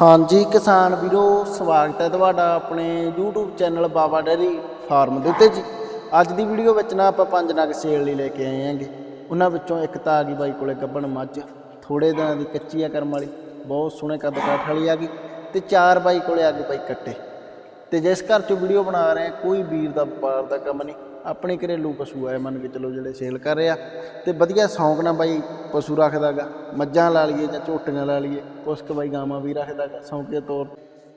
ਹਾਂਜੀ ਕਿਸਾਨ ਵੀਰੋ, ਸਵਾਗਤ ਹੈ ਤੁਹਾਡਾ ਆਪਣੇ YouTube channel Baba dairy farm ਦੇ ਉੱਤੇ ਜੀ। ਅੱਜ ਦੀ ਵੀਡੀਓ ਵਿੱਚ ਨਾ ਆਪਾਂ ਪੰਜ ਨਗ ਸੇਲ ਲਈ ਲੈ ਕੇ ਆਏ ਹਾਂਗੇ। ਉਹਨਾਂ ਵਿੱਚੋਂ ਇੱਕ ਤਾਂ ਆ ਗਈ ਬਾਈ ਕੋਲੇ ਗੱਬਣ ਮੱਝ ਥੋੜੇ ਦਿਨਾਂ ਦੀ ਕੱਚੀ ਆ ਕਰਮ ਵਾਲੀ, ਬਹੁਤ ਸੋਹਣੇ ਕੱਦ ਕਾਠ ਵਾਲੀ ਆ ਗਈ ਤੇ ਚਾਰ ਬਾਈ ਕੋਲੇ ਆ ਗਏ ਬਾਈ ਕੱਟੇ। ਤੇ ਜਿਸ ਘਰ ਚੋਂ ਵੀਡੀਓ ਬਣਾ ਰਹੇ ਕੋਈ ਵੀਰ ਦਾ ਵਪਾਰ ਦਾ ਕੰਮ ਨਹੀਂ। ਆਪਣੇ ਘਰੇਲੂ ਪਸ਼ੂ ਆ ਮੰਨ ਕੇ ਚਲੋ ਜਿਹੜੇ ਸੇਲ ਕਰ ਰਹੇ ਆ। ਤੇ ਵਧੀਆ ਸ਼ੌਂਕ ਨਾਲ ਬਾਈ ਪਸ਼ੂ ਰੱਖਦਾਗਾ, ਮੱਝਾਂ ਲਾ ਲਈਏ ਜਾਂ ਝੋਟੀਆਂ ਲਾ ਲਈਏ ਕੁਛ ਕੁ ਬਾਈ ਗਾਵਾਂ ਵੀ ਰੱਖਦਾਗਾ ਸ਼ੌਂਕੀਆ ਤੌਰ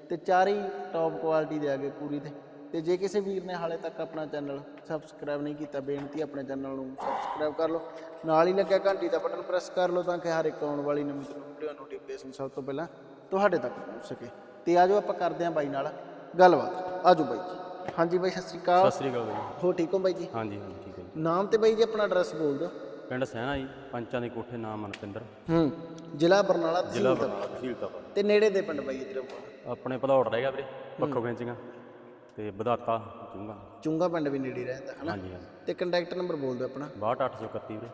ਤੇ। ਚਾਰੇ ਹੀ ਟੌਪ ਕੁਆਲਿਟੀ ਦੇ ਆ ਗਏ ਪੂਰੀ ਤੇ। ਤੇ ਜੇ ਕਿਸੇ ਵੀਰ ਨੇ ਹਾਲੇ ਤੱਕ ਆਪਣਾ ਚੈਨਲ ਸਬਸਕ੍ਰਾਈਬ ਨਹੀਂ ਕੀਤਾ, ਬੇਨਤੀ ਆਪਣੇ ਚੈਨਲ ਨੂੰ ਸਬਸਕ੍ਰਾਈਬ ਕਰ ਲਓ। ਨਾਲ ਹੀ ਲੱਗਿਆ ਘੰਟੀ ਦਾ ਬਟਨ ਪ੍ਰੈਸ ਕਰ ਲਓ ਤਾਂ ਕਿ ਹਰ ਇੱਕ ਆਉਣ ਵਾਲੀ ਨਵੀਂ ਤੋਂ ਵੀਡੀਓ ਨੋਟੀਫਿਕੇਸ਼ਨ ਸਭ ਤੋਂ ਪਹਿਲਾਂ ਤੁਹਾਡੇ ਤੱਕ ਪਹੁੰਚ ਸਕੇ। ਤੇ ਆਜੋ ਆਪਾਂ ਕਰਦੇ ਹਾਂ ਬਾਈ ਨਾਲ ਗੱਲਬਾਤ। ਆਜੋ ਬਾਈ ਜੀ। ਹਾਂਜੀ ਬਾਈ ਸਤਿ ਸ਼੍ਰੀ ਅਕਾਲ। ਸਤਿ ਸ੍ਰੀ ਅਕਾਲ ਜੀ ਹੋ ਠੀਕ ਹੋ ਬਾਈ ਜੀ? ਹਾਂਜੀ ਹਾਂਜੀ ਠੀਕ ਹੈ ਜੀ। ਨਾਮ ਤੇ ਬਾਈ ਜੀ ਆਪਣਾ ਐਡਰੈਸ ਬੋਲ ਦਿਓ। ਪਿੰਡ ਸੈਣਾ ਜੀ ਪੰਚਾਂ ਦੇ ਕੋਠੇ ਨਾਮ ਮਨਪਿੰਦਰ। ਜ਼ਿਲ੍ਹਾ ਹੂੰ ਜ਼ਿਲ੍ਹਾ ਬਰਨਾਲਾ ਤਹਿਸੀਲ ਦਾ। ਬਰਨਾਲਾ ਤਹਿਸੀਲ ਤਾਪਾ। ਤੇ ਨੇੜੇ ਦੇ ਪਿੰਡ ਬਾਈ ਇਧਰ ਆਪਣੇ ਭਦੌੜ ਰਹਿ ਗਿਆ ਵੀਰੇ ਪੱਖੋ ਖਿੰਚੀਆਂ। ਤੇ ਵਧਾਤਾ ਚੁੰਗਾ। ਚੁੰਗਾ ਪਿੰਡ ਵੀ ਨੇੜੇ ਰਹਿੰਦਾ ਹਨਾ? ਹਾਂਜੀ ਹਾਂਜੀ। ਤੇ ਕੰਟੈਕਟ ਨੰਬਰ ਬੋਲ ਦਿਓ ਆਪਣਾ। 62831 ਵੀਰੇ।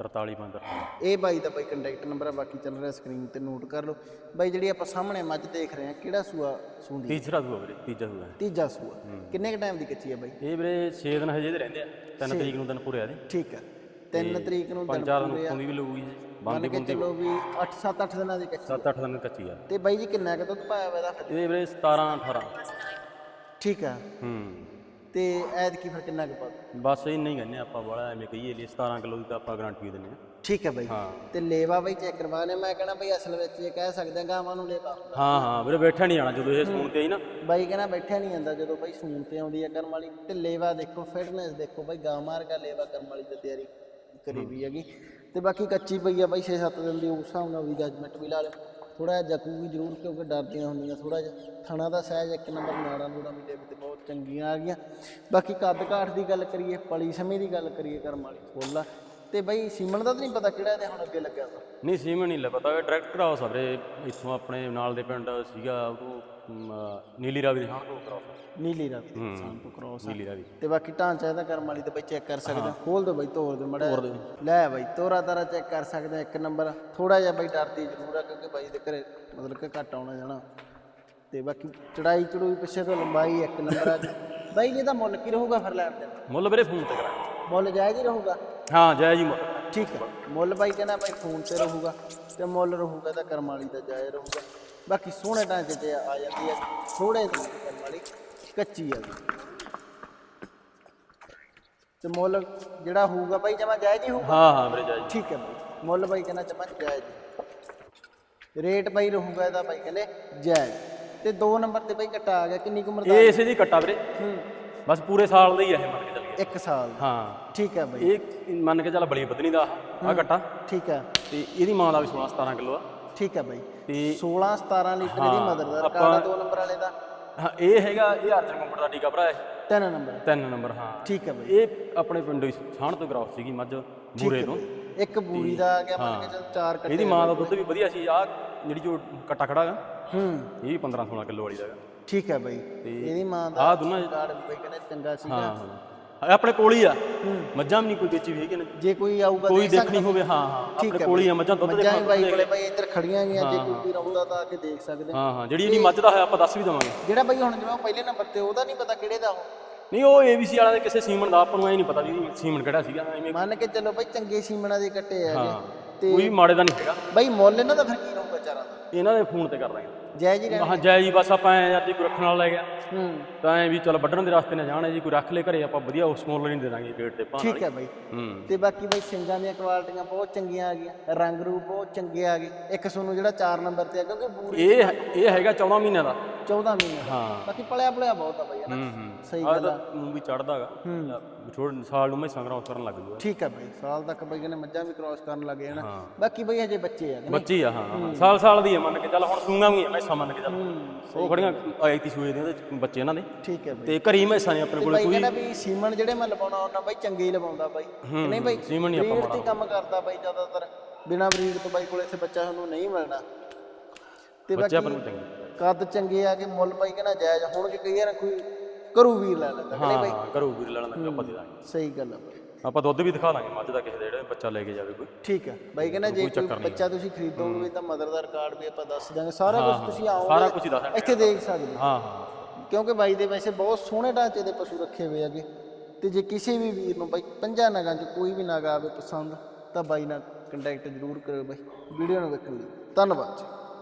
435 ਇਹ ਬਾਈ ਦਾ ਬਾਈ ਕੰਟੈਕਟ ਨੰਬਰ ਆ ਬਾਕੀ ਚੱਲ ਰਿਹਾ ਸਕਰੀਨ ਤੇ ਨੋਟ ਕਰ ਲਓ। ਬਾਈ ਜਿਹੜੀ ਆਪਾਂ ਸਾਹਮਣੇ ਮੱਝ ਦੇਖ ਰਹੇ ਆ ਕਿਹੜਾ ਸੂਆ ਸੂੰਦੀ ਤੀਸਰਾ ਸੂਆ ਵੀਰੇ ਤੀਜਾ ਸੂਆ। ਹੈ। ਤੀਜਾ ਸੂਆ। ਕਿੰਨੇ ਕ ਟਾਈਮ ਦੀ ਕੱਚੀ ਆ ਬਾਈ? ਇਹ ਵੀਰੇ 6 ਦਿਨ ਹਜੇ ਦੇ ਰਹਿੰਦੇ ਆ 3 ਤਰੀਕ ਨੂੰ ਦਿਨ ਪੂਰੇ ਆ ਦੇ ਠੀਕ ਆ। 3 ਤਰੀਕ ਨੂੰ ਦਿਨ ਪੂਰੇ ਆ। ਉੱਤੋਂ ਦੀ ਵੀ ਲੱਗੂਗੀ ਜੀ ਮੰਨ ਬੰਦੀ ਕੇ ਬੁੰਦੀ ਚੱਲੋ ਵੀ 8 7 8 ਦਿਨਾਂ ਦੀ ਕੱਚੀ 7-8 ਦਿਨ ਕੱਚੀ ਆ। ਤੇ ਬਾਈ ਜੀ ਕਿੰਨਾ ਕੁ ਦੁੱਧ ਪਾਇਆ ਇਹਦਾ ਫਿਰ? ਇਹਦੇ ਵੀਰੇ 17 18 ਠੀਕ ਆ। ਹੂੰ। ਤੇ ਐਦ ਕੀ ਫਿਰ ਕਿੰਨਾ ਕੁ ਪਾ ਬਸ ਇੰਨਾ ਹੀ ਕਹਿੰਦੇ ਆ ਆਪਾਂ ਬੜਾ ਐਵੇਂ ਕਹੀਏ ਲਈ 17 ਕਿਲੋ ਦੀ ਤਾਂ ਆਪਾਂ ਗਾਰੰਟੀ ਦਿੰਦੇ ਆ ਠੀਕ ਹੈ ਬਾਈ ਹਾਂ। ਤੇ ਲੇਵਾ ਬਾਈ ਚੈੱਕ ਕਰਵਾ ਲਿਆ ਮੈਂ ਕਹਿੰਦਾ ਬਾਈ ਅਸਲ ਵਿੱਚ ਇਹ ਕਹਿ ਸਕਦੇ ਆ ਗਾਵਾਂ ਨੂੰ ਲੇਵਾ। ਹੁੰਦਾ ਹਾਂ ਹਾਂ ਵੀਰੇ ਬੈਠਾ ਨਹੀਂ ਜਾਣਾ ਜਦੋਂ ਇਹ ਸੂਣ ਤੇ ਆਈ ਨਾ। ਬਾਈ ਕਹਿੰਦਾ ਬੈਠਿਆ ਨਹੀਂ ਜਾਂਦਾ ਜਦੋਂ ਬਾਈ ਸੂਣ ਤੇ ਆਉਂਦੀ ਹੈ ਕਰਮ ਵਾਲੀ। ਤੇ ਲੇਵਾ ਦੇਖੋ ਫਿਟਨੈਸ ਦੇਖੋ ਬਾਈ ਗਾਂ ਮਾਰ ਕੇ ਲੇਵਾ ਕਰਮ ਵਾਲੀ ਦੀ ਤਿਆਰੀ ਕਰੀ ਵੀ ਹੈਗੀ। ਤੇ ਬਾਕੀ ਕੱਚੀ ਪਈ ਆ ਬਾਈ 6-7 ਦਿਨ ਦੀ ਉਸ ਹਿਸਾਬ ਨਾਲ ਵੀ ਜਜਮੈਂਟ ਵੀ ਲਾ ਲਿਓ। ਥੋੜਾ ਜਿਹਾ ਜਕੂਗੀ ਜ਼ਰੂਰ, ਕਿਉਂਕਿ ਡਰਦੀਆਂ ਹੁੰਦੀਆਂ ਥੋੜਾ ਜਿਹਾ ਥਣਾ ਦਾ ਸਾਈਜ਼ ਇੱਕ ਨੰਬਰ ਨਾੜਾਂ ਨੂੜਾਂ ਵੀ ਤੇ ਬਹੁਤ ਚੰਗੀਆਂ ਆ ਗਈਆਂ। ਬਾਕੀ ਕੱਦ ਕਾਠ ਦੀ ਗੱਲ ਕਰੀਏ, ਪਲੀ ਸਮੇਂ ਦੀ ਗੱਲ ਕਰੀਏ, ਕਰਮ ਵਾਲੀ ਫੁੱਲ ਆ। ਤੇ ਬਾਈ ਸੀਮਨ ਦਾ ਤਾਂ ਨਹੀਂ ਪਤਾ ਕਿਹੜਾ ਇਹਦੇ ਹੁਣ ਅੱਗੇ ਲੱਗਿਆ ਵਾ? ਨਹੀਂ, ਸੀਮਨ ਨਹੀਂ ਲੈ, ਪਤਾ ਡਾਇਰੈਕਟ ਕਰਾਓ ਵੀਰੇ, ਇੱਥੋਂ ਆਪਣੇ ਨਾਲ ਦੇ ਪਿੰਡ ਸੀਗਾ, ਉਹ ਨੀਲੀ ਰਾਵੀ ਦੇ। ਹਾਂ ਨੀਲੀ ਰਾਤ ਸਾਂ ਤੋਂ ਕ੍ਰੋਸ ਨੀਲੀ ਰਾਵੀ। ਤੇ ਬਾਕੀ ਢਾਂਚਾ ਇਹਦਾ ਕਰਮ ਵਾਲੀ ਤੇ ਬਈ ਚੈੱਕ ਕਰ ਸਕਦੇ ਹੋ। ਖੋਲ ਦੋ ਬਈ ਤੋੜ ਦੇ ਮੜਾ ਲੈ ਬਈ ਤੋਰਾ ਤਾਰਾ ਚੈੱਕ ਕਰ ਸਕਦੇ ਹੋ ਇੱਕ ਨੰਬਰ ਥੋੜਾ ਜਿਹਾ ਬਈ ਡਰਦੀ ਜ਼ਰੂਰ ਆ ਕਿਉਂਕਿ ਬਾਈ ਦੇ ਘਰੇ ਮਤਲਬ ਕਿ ਘੱਟ ਆਉਣਾ ਜਾਣਾ। ਤੇ ਬਾਕੀ ਚੜਾਈ ਚੜੂਈ ਪਿੱਛੇ ਤੋਂ ਲੰਬਾਈ ਇੱਕ ਨੰਬਰ ਆ। ਬਾਈ ਇਹਦਾ ਮੁੱਲ ਕੀ ਰਹੂਗਾ ਫਿਰ ਲੈਣ ਦੇ। ਮੁੱਲ ਵੀਰੇ ਫੋਨ ਤੇ ਕਰਾਂਗੇ। ਮੁੱਲ ਜਾਇਜ਼ ਹੀ ਰਹੂਗਾ? ਹਾਂ ਜੈ ਜੀ ਮੁੱਲ। ਠੀਕ ਹੈ। ਮੁੱਲ ਬਾਈ ਕਹਿੰਦਾ ਬਾਈ ਫੋਨ ਤੇ ਰਹੂਗਾ। ਤੇ ਮੁੱਲ ਰਹੂਗਾ ਤਾਂ ਕਰਮ ਵਾਲੀ ਦਾ ਜਾਇਜ਼ ਰਹੂਗਾ। ਬਾਕੀ ਸੋਹਣੇ ਢਾਂਚੇ ਤੇ ਆ ਜਾਂਦੀ ਹੈ ਥੋੜੇ ਜਿਹੇ ਕਰਮ ਵਾਲੀ ਕੱਚੀ ਆ ਤੇ ਮੁੱਲ ਜਿਹੜਾ ਹੋਊਗਾ ਬਾਈ ਜਮਾ ਜਾਇਜ਼ ਹੀ ਹੋਊਗਾ? ਹਾਂ ਹਾਂ ਵੀਰੇ ਜੈ ਜੀ ਠੀਕ ਹੈ ਬਾਈ। ਮੁੱਲ ਬਾਈ ਕਹਿੰਦਾ ਜਮਾ ਜਾਇਜ਼। ਰੇਟ ਬਾਈ ਰਹੂਗਾ ਇਹਦਾ ਬਾਈ ਕਹਿੰਦੇ ਜਾਇਜ਼। ਤੇ 2 ਨੰਬਰ ਤੇ ਬਾਈ ਕੱਟਾ ਆ ਗਿਆ ਕਿੰਨੀ ਕੁ ਉਮਰ ਦਾ ਇਹ ਇਸੇ ਦੀ ਕੱਟਾ ਵੀਰੇ। ਹੂੰ। ਬਸ ਪੂਰੇ ਸਾਲ ਦਾ ਹੀ ਇਹ ਮੰਨ ਕੇ ਚੱਲੀਏ 1 ਸਾਲ। ਹਾਂ। ਠੀਕ ਹੈ ਬਾਈ। ਇਹ ਮੰਨ ਕੇ ਚੱਲ ਬਲੀ ਬਦਨੀ ਦਾ ਆ ਕੱਟਾ। ਠੀਕ ਹੈ। ਤੇ ਇਹਦੀ ਮਾਂ ਦਾ ਵੀ 16 17 ਕਿਲੋ ਆ। ਠੀਕ ਹੈ ਬਾਈ। ਤੇ 16 17 ਲੀਟਰ ਇਹਦੀ ਮਦਰ ਦਾ ਰਿਕਾਰਡ ਆ 2 ਨੰਬਰ ਵਾਲੇ ਦਾ। ਹਾਂ ਇਹ ਹੈਗਾ ਇਹ ਅਰਜਨ ਕੰਪਨੀ ਦਾ ਟੀਕਾ ਭਰਾ ਹੈ 3 ਨੰਬਰ। ਤਿੰਨ ਨੰਬਰ ਹਾਂ। ਠੀਕ ਹੈ ਬਾਈ। ਇਹ ਆਪਣੇ ਪਿੰਡੋਂ ਛਾਣ ਤੋਂ ਕਰਾਉ ਸੀਗੀ ਮੱਝ ਬੂਰੇ ਤੋਂ। ਇੱਕ ਬੂਰੀ ਦਾ ਆ ਗਿਆ ਮੰਨ ਕੇ ਚੱਲ ਚਾਰ ਕੱਟੇ ਇਹਦੀ ਮਾਂ ਦਾ ਦੁੱਧ ਵੀ ਵਧੀਆ ਸੀ ਆ ਜਿਹੜੀ ਜੋ ਕੱਟਾ ਖੜਾ ਹੈ ਹੂੰ। ਇਹ ਵੀ 15 16 ਕਿਲੋ ਵਾਲੀ ਦਾ ਹੈਗਾ। ਠੀਕ ਹੈ ਬਾਈ। ਇਹਦੀ ਮਾਂ ਦਾ ਆ ਦੋਨਾਂ ਰਿਕਾਰਡ ਬਾਈ ਕਹਿੰਦੇ ਚੰਗਾ ਸੀਗਾ। ਹਾਂ ਹਾਂ। ਇਹ ਆਪਣੇ ਕੋਲ ਹੀ ਆ। ਮੱਝਾਂ ਵੀ ਨਹੀਂ ਕੋਈ ਵੇਚੀ ਵੀ ਹੈਗੀ ਨੇ। ਜੇ ਕੋਈ ਆਊਗਾ ਕੋਈ ਦੇਖ ਦੇਖਣੀ ਹੋਵੇ ਹਾਂ ਹਾਂ ਆਪਣੇ ਕੋਲ ਹੀ ਆ ਮੱਝਾਂ ਦੁੱਧ ਦੇ ਮੱਝਾਂ ਬਾਈ ਕੋਲੇ ਬਾਈ ਇੱਧਰ ਖੜੀਆਂ ਗਈਆਂ ਜੇ ਕੋਈ ਆਉਂਦਾ ਤਾਂ ਆ ਕੇ ਦੇਖ ਸਕਦੇ ਹਾਂ ਹਾਂ ਜਿਹੜੀ ਇਹਦੀ ਮੱਝ ਦਾ ਹੈ ਆਪਾਂ ਦੱਸ ਵੀ ਦਵਾਂਗੇ। ਜਿਹੜਾ ਬਾਈ ਹੁਣ ਜਿਵੇਂ ਪਹਿਲੇ ਨੰਬਰ ਤੇ ਉਹਦਾ ਨਹੀਂ ਪਤਾ ਕਿਹੜੇ ਦਾ ਉਹ। ਨਹੀਂ ਉਹ ਏਬੀਸੀ ਵਾਲਾ ਦੇ ਕਿਸੇ ਸੀਮਨ ਦਾ ਆਪਾਂ ਨੂੰ ਐ ਨਹੀਂ ਪਤਾ ਵੀ ਸੀਮਨ ਕਿਹੜਾ ਸੀਗਾ ਐਵੇਂ ਮੰਨ ਕੇ ਚੱਲੋ ਬਾਈ ਚੰਗੇ ਸੀਮਣਾ ਦੇ ਕੱਟੇ ਹੈਗੇ। ਤੇ ਕੋਈ ਮਾੜੇ ਦਾ ਨਹੀਂ ਹੈਗਾ। ਬਾਈ ਮੁੱਲ ਇਹਨਾਂ ਦਾ ਫਿਰ ਕੀ ਰਹੂਗਾ ਚਾਰਾਂ ਦਾ? ਇਹਨਾਂ ਦੇ ਫੋਨ ਤੇ ਕਰ ਦਾਂਗੇ। ਜੈ ਜੀ ਰਹਿਣ ਹਾਂ। ਜੈ ਜੀ ਬਸ ਆਪਾਂ ਐ ਯਾਰ ਜੇ ਕੋਈ ਰੱਖਣ ਵਾਲਾ ਲੈ ਗਿਆ। ਹੂੰ। ਤਾਂ ਐ ਵੀ ਚਲ ਵੱਢਣ ਦੇ ਰਸਤੇ ਨਾ ਜਾਣਾ ਜੀ ਕੋਈ ਰੱਖ ਲੈ ਘਰੇ ਆਪਾਂ ਵਧੀਆ ਉਸ ਸਮੋਲ ਨਹੀਂ ਦੇ ਦਾਂਗੇ ਪੇਟ ਤੇ ਭਾਂ ਠੀਕ ਹੈ ਬਾਈ। ਹੂੰ। ਤੇ ਬਾਕੀ ਬਾਈ ਸਿੰਘਾਂ ਦੀਆਂ ਕੁਆਲਟੀਆਂ ਬਹੁਤ ਚੰਗੀਆਂ ਆ ਗਈਆਂ ਰੰਗ ਰੂਪ ਬਹੁਤ ਚੰਗੇ ਆ ਗਏ। ਇੱਕ ਸੋਨੂੰ ਜਿਹੜਾ 4 ਨੰਬਰ ਤੇ ਆ ਕਿਉਂਕਿ ਬੂਰੀ ਇਹ ਇਹ ਹੈਗਾ 14 ਮਹੀਨਿਆਂ ਦਾ। 14 ਮਹੀਨੇ। ਹਾਂ। ਬਾਕੀ ਪਲਿਆ ਪਲਿਆ ਬਹੁਤ ਆ ਬਾਈ ਹਨਾ ਹੂੰ ਹੂੰ। ਸਹੀ ਗੱਲ ਆ। ਨੂੰ ਵੀ ਚੜਦਾਗਾ ਛੋੜ ਸਾਲ ਨੂੰ ਮੈਂ ਸੰਗਰਾਮ ਕਰਨ ਲੱਗ ਜੂਗਾ। ਠੀਕ ਹੈ ਬਾਈ ਸਾਲ ਤੱਕ ਬਾਈ ਕਹਿੰਦੇ ਮੱਝਾਂ ਵੀ ਕ੍ਰਾਸ ਕਰਨ ਲੱਗੇ ਹਨਾ ਬਾਕੀ ਬਾਈ ਹਜੇ ਬੱਚੇ ਆ ਬੱਚੀ ਆ ਹਾਂ। ਸਾਲ ਸਾਲ ਦੀ ਆ ਮੰਨ ਕੇ ਚੱਲ ਹੁਣ ਸੂਆਂ ਵੀ ਆ ਮੈਸਾਂ ਮੰਨ ਕੇ ਚੱਲ। ਉਹ ਖੜੀਆਂ ਆਈ ਤੀ ਸੂਏ ਦੇ ਉਹਦੇ ਬੱਚੇ ਇਹਨਾਂ ਦੇ। ਠੀਕ ਹੈ ਬਾਈ। ਤੇ ਘਰੀ ਮੈਸਾਂ ਨੇ ਆਪਣੇ ਕੋਲ ਬਾਈ ਕਹਿੰਦਾ ਵੀ ਸੀਮਨ ਜਿਹੜੇ ਮੈਂ ਲਵਾਉਣਾ ਉਹਨਾਂ ਬਾਈ ਚੰਗੇ ਹੀ ਲਵਾਉਂਦਾ ਬਾਈ। ਕਿ ਨਹੀਂ ਬਾਈ? ਸੀਮਨ ਨਹੀਂ ਆਪਾਂ ਬਰੀਡ ਤੇ ਕੰਮ ਕਰਦਾ ਬਾਈ ਜ਼ਿਆਦਾਤਰ। ਬਿਨਾ ਬਰੀਡ ਤੋਂ ਬਾਈ ਕੋਲ ਇੱਥੇ ਬੱਚਾ ਤੁਹਾਨੂੰ ਨਹੀਂ ਮਿਲਣਾ। ਤੇ ਬੱਚੇ ਆਪਾਂ ਨੂੰ ਚੰਗੇ। ਕੱਦ ਚੰਗੇ ਆ ਕਿ ਮੁੱਲ ਬਾਈ ਕਹਿੰਦਾ ਜਾਇਜ਼ ਹੁਣ ਜੇ ਕਈ ਵਾਰ ਕੋਈ ਕਰੂ ਵੀਰ ਲੈ ਲੈਂਦਾ ਕਿ ਨਹੀਂ ਬਾਈ? ਹਾਂ ਕਰੂ ਵੀਰ ਲੈਣ ਦਾ ਆਪਾਂ ਦੇ ਦਾਂਗੇ। ਸਹੀ ਗੱਲ ਆ ਬਾਈ। ਆਪਾਂ ਦੁੱਧ ਵੀ ਦਿਖਾ ਦਾਂਗੇ ਮੱਝ ਦਾ ਕਿਸੇ ਦੇ ਜਿਹੜੇ ਬੱਚਾ ਲੈ ਕੇ ਜਾਵੇ ਕੋਈ। ਠੀਕ ਹੈ। ਬਾਈ ਕਹਿੰਦਾ ਜੇ ਕੋਈ। ਬੱਚਾ ਤੁਸੀਂ ਖਰੀਦੋਗੇ ਤਾਂ ਮਦਰ ਦਾ ਰਿਕਾਰਡ ਵੀ ਆਪਾਂ ਦੱਸ ਦਾਂਗੇ ਸਾਰਾ ਕੁਝ ਤੁਸੀਂ ਆਓਗੇ ਸਾਰਾ ਕੁਝ ਹੀ ਦੱਸ ਦਾਂਗੇ। ਇੱਥੇ ਦੇਖ ਸਕਦੇ ਹੋ। ਹਾਂ ਹਾਂ। ਕਿਉਂਕਿ ਬਾਈ ਦੇ ਵੈਸੇ ਬਹੁਤ ਸੋਹਣੇ ਢਾਂਚੇ ਦੇ ਪਸ਼ੂ ਰੱਖੇ ਹੋਏ ਹੈਗੇ। ਤੇ ਜੇ ਕਿਸੇ ਵੀ ਵੀਰ ਨੂੰ ਬਾਈ ਪੰਜਾਂ ਨਗਾਂ 'ਚ ਕੋਈ ਵੀ ਨਗ ਆਵੇ ਪਸੰਦ ਤਾਂ ਬਾਈ ਨਾਲ ਕੰਟੈਕਟ ਜ਼ਰੂਰ ਕਰਿਓ ਬਾਈ। ਵੀਡੀਓ ਨੂੰ ਵੇਖਣ ਲਈ। ਧੰਨਵਾਦ ਜੀ।